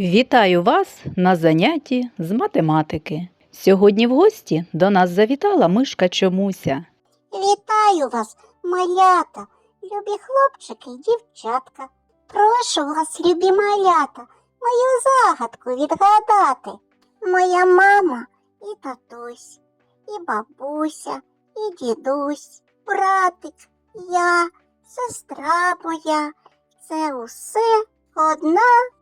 Вітаю вас на занятті з математики. Сьогодні в гості до нас завітала мишка Чомуся. Вітаю вас, малята, любі хлопчики і дівчатка. Прошу вас, любі малята, мою загадку відгадати. Моя мама і татусь, і бабуся, і дідусь, братик, я, сестра моя. Це усе одна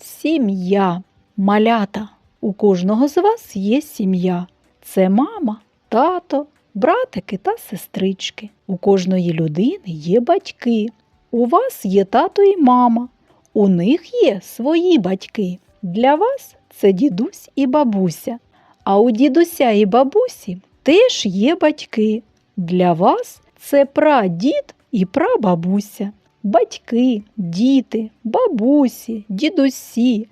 Сім'я, малята. У кожного з вас є сім'я. Це мама, тато, братики та сестрички. У кожної людини є батьки. У вас є тато і мама. У них є свої батьки. Для вас це дідусь і бабуся. А у дідуся і бабусі теж є батьки. Для вас це прадід і прабабуся. Батьки, діти, бабусі, дідусі,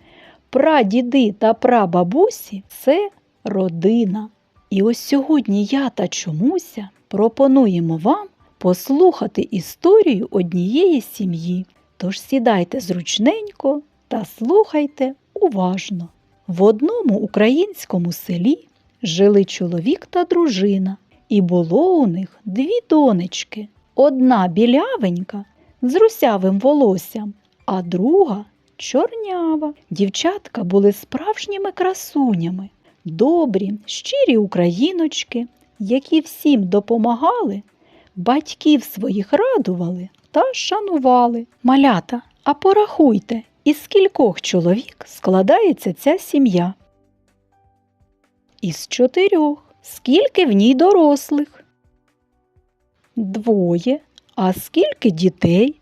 прадіди та прабабусі це родина. І ось сьогодні я та чомуся пропонуємо вам послухати історію однієї сім'ї. Тож сідайте зручненько та слухайте уважно. В одному українському селі жили чоловік та дружина, і було у них дві донечки. Одна білявенька з русявим волоссям, а друга чорнява. Дівчатка були справжніми красунями, добрі, щирі україночки, які всім допомагали, батьків своїх радували та шанували. Малята, а порахуйте, із скількох чоловік складається ця сім'я? Із чотирьох. Скільки в ній дорослих? Двоє. А скільки дітей?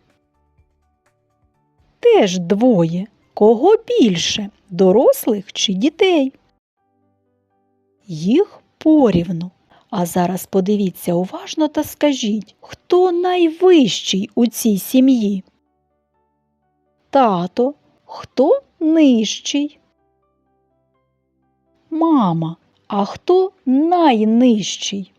Теж двоє. Кого більше дорослих чи дітей? Їх порівну. А зараз подивіться уважно та скажіть, хто найвищий у цій сім'ї? Тато, хто нижчий? Мама, а хто найнижчий?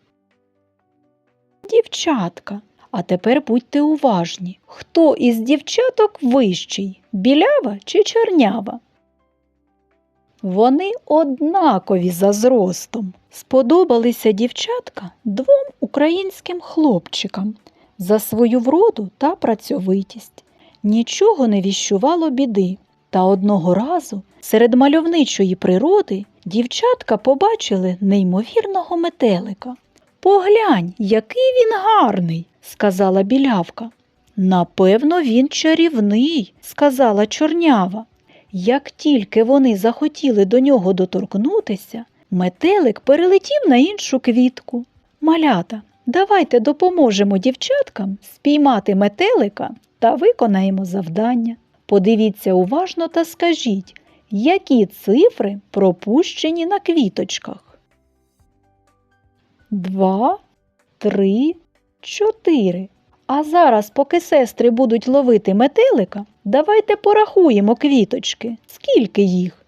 Дівчатка. А тепер будьте уважні, хто із дівчаток вищий, білява чи чорнява? Вони однакові за зростом. Сподобалися дівчатка двом українським хлопчикам за свою вроду та працьовитість. Нічого не віщувало біди. Та одного разу серед мальовничої природи дівчатка побачили неймовірного метелика. Поглянь, який він гарний, сказала білявка. Напевно, він чарівний, сказала чорнява. Як тільки вони захотіли до нього доторкнутися, метелик перелетів на іншу квітку. Малята, давайте допоможемо дівчаткам спіймати метелика та виконаємо завдання. Подивіться уважно та скажіть, які цифри пропущені на квіточках. Два, три, чотири. А зараз, поки сестри будуть ловити метелика, давайте порахуємо квіточки. Скільки їх?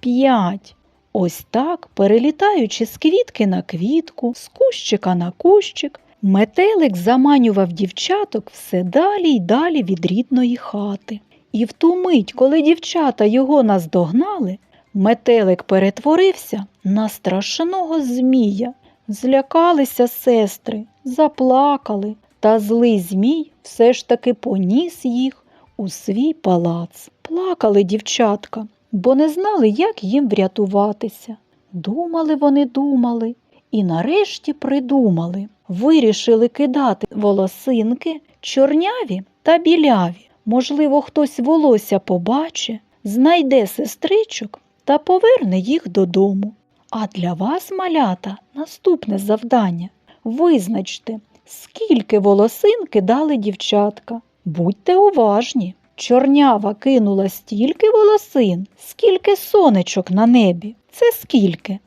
П'ять. Ось так, перелітаючи з квітки на квітку, з кущика на кущик, метелик заманював дівчаток все далі й далі від рідної хати. І в ту мить, коли дівчата його наздогнали, метелик перетворився на страшного змія. Злякалися сестри, заплакали, та злий змій все ж таки поніс їх у свій палац. Плакали дівчатка, бо не знали, як їм врятуватися. Думали вони, думали, і нарешті придумали. Вирішили кидати волосинки чорняві та біляві. Можливо, хтось волосся побачить, знайде сестричок та поверне їх додому. А для вас, малята, наступне завдання. Визначте, скільки волосин кидали дівчатка. Будьте уважні. Чорнява кинула стільки волосин, скільки сонечок на небі. Це скільки?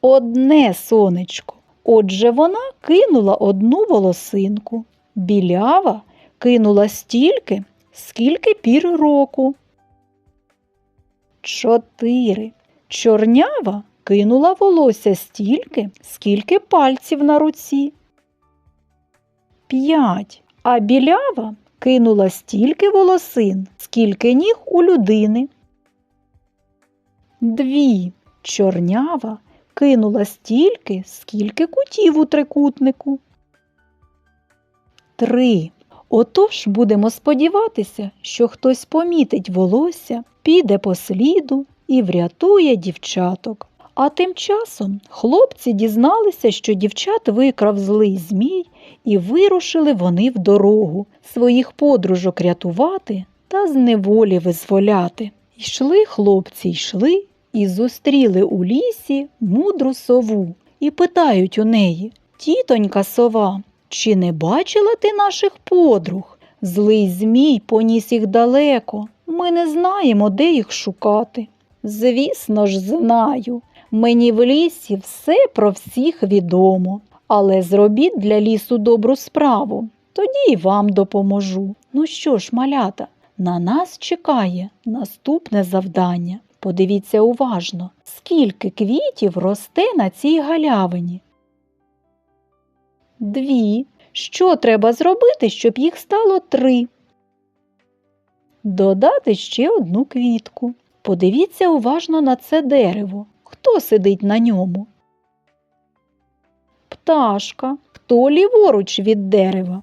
Одне сонечко. Отже, вона кинула одну волосинку. Білява кинула стільки, скільки пір року. Чотири. Чорнява кинула волосся стільки, скільки пальців на руці. П'ять. А білява кинула стільки волосин, скільки ніг у людини. Дві. Чорнява кинула стільки, скільки кутів у трикутнику. Три. Отож будемо сподіватися, що хтось помітить волосся, піде по сліду і врятує дівчаток. А тим часом хлопці дізналися, що дівчат викрав злий змій, і вирушили вони в дорогу своїх подружок рятувати та з неволі визволяти. Йшли хлопці, йшли і зустріли у лісі мудру сову і питають у неї Тітонька сова, чи не бачила ти наших подруг? Злий змій поніс їх далеко. Ми не знаємо, де їх шукати. Звісно ж, знаю. Мені в лісі все про всіх відомо, але зробіть для лісу добру справу, тоді й вам допоможу. Ну що ж, малята, на нас чекає наступне завдання. Подивіться уважно, скільки квітів росте на цій галявині. Дві. Що треба зробити, щоб їх стало три? Додати ще одну квітку. Подивіться уважно на це дерево. Хто сидить на ньому? Пташка. Хто ліворуч від дерева?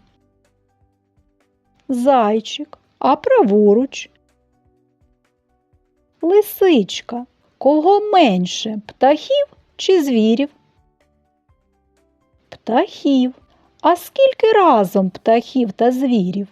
Зайчик. А праворуч? Лисичка. Кого менше птахів чи звірів? Птахів. А скільки разом птахів та звірів?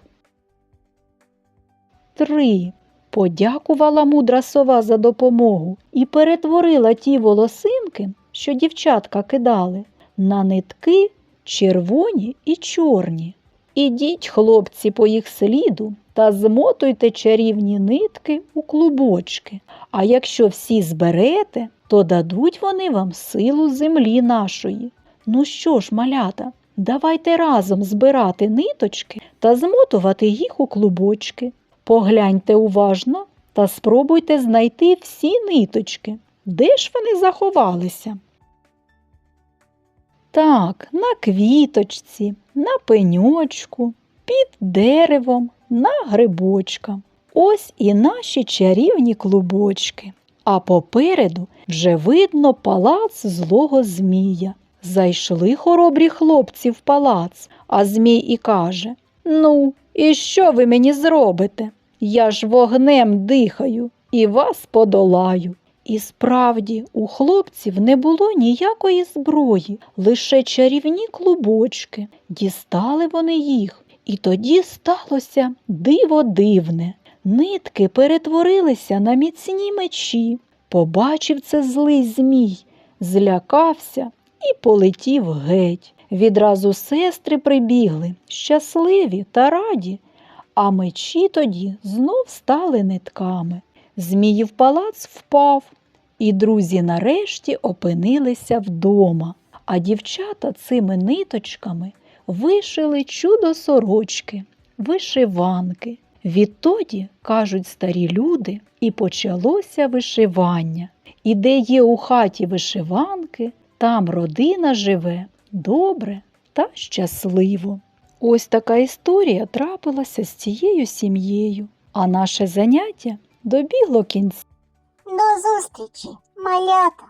Три. Подякувала мудра сова за допомогу і перетворила ті волосинки, що дівчатка кидали, на нитки червоні і чорні. Ідіть, хлопці, по їх сліду та змотуйте чарівні нитки у клубочки. А якщо всі зберете, то дадуть вони вам силу землі нашої. Ну що ж, малята, давайте разом збирати ниточки та змотувати їх у клубочки. Погляньте уважно та спробуйте знайти всі ниточки. Де ж вони заховалися? Так, на квіточці, на пеньочку, під деревом, на грибочка. Ось і наші чарівні клубочки. А попереду вже видно палац злого змія. Зайшли хоробрі хлопці в палац, а змій і каже Ну, і що ви мені зробите? Я ж вогнем дихаю і вас подолаю. І справді у хлопців не було ніякої зброї, лише чарівні клубочки. Дістали вони їх, і тоді сталося диво дивне. Нитки перетворилися на міцні мечі. Побачив це злий змій, злякався і полетів геть. Відразу сестри прибігли, щасливі та раді, а мечі тоді знов стали нитками. Зміїв палац впав, і друзі нарешті опинилися вдома, а дівчата цими ниточками вишили чудо сорочки, вишиванки. Відтоді, кажуть старі люди, і почалося вишивання. І де є у хаті вишиванки, там родина живе добре та щасливо. Ось така історія трапилася з цією сім'єю, а наше заняття добігло кінця. До зустрічі, малята!